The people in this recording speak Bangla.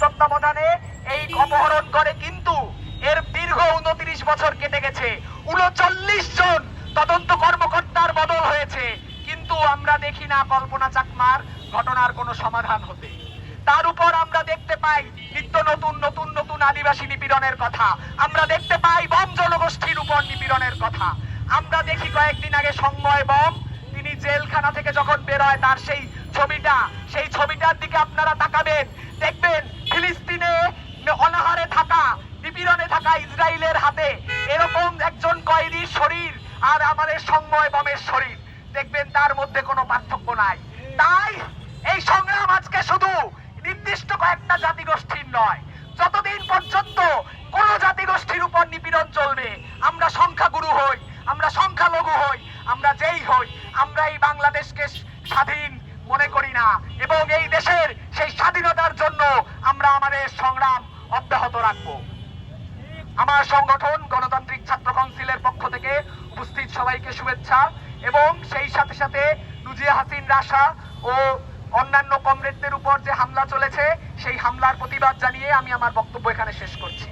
তত্ত্বাবধানে এই অপহরণ করে কিন্তু এর দীর্ঘ উনত্রিশ বছর কেটে গেছে। উনচল্লিশ জন তদন্ত কর্মকর্তার বদল হয়েছে। কিন্তু আমরা দেখি না কল্পনা চাকমার ঘটনার কোনো সমাধান হতে। তার উপর আমরা দেখতে পাই নিত্য নতুন নতুন নতুন আদিবাসী নিপীড়নের কথা। আমরা দেখতে পাই বম জনগোষ্ঠীর উপর নিপীড়নের কথা। আমরা দেখি কয়েকদিন আগে সংময় বম, তিনি জেলখানা থেকে যখন বেরোয় তার সেই ছবিটা, সেই ছবিটার দিকে আপনারা তাকাবেন। নিপীড়নে থাকা ইসরায়েলের হাতে এরকম একজন কয়েদির শরীর আর আমাদের সংময় বমের শরীর। দেখবেন তার মধ্যে কোনো পার্থক্য নাই। তাই এই সংগ্রাম আজকে শুধু নির্দিষ্ট কয়েকটা জাতিগোষ্ঠীর নয়, যতদিন পর্যন্ত কোন জাতিগোষ্ঠীর উপর নিপীড়ন চলবে, আমরা সংখ্যাগুরু হই, আমরা সংখ্যালঘু হই, আমরা যেই হই আমরা এই বাংলাদেশকে স্বাধীন মনে করি না। এবং এই দেশের সেই স্বাধীনতার জন্য আমরা আমাদের সংগ্রাম অব্যাহত আমার সংগঠন গণতান্ত্রিক ছাত্র কাউন্সিলের পক্ষ থেকে উপস্থিত সবাইকে শুভেচ্ছা এবং সেই সাথে সাথে নুজিয়া হাসিন রাশা ও অন্যান্য কমরেডদের উপর যে হামলা চলেছে, সেই হামলার প্রতিবাদ জানিয়ে আমি আমার বক্তব্য এখানে শেষ করছি।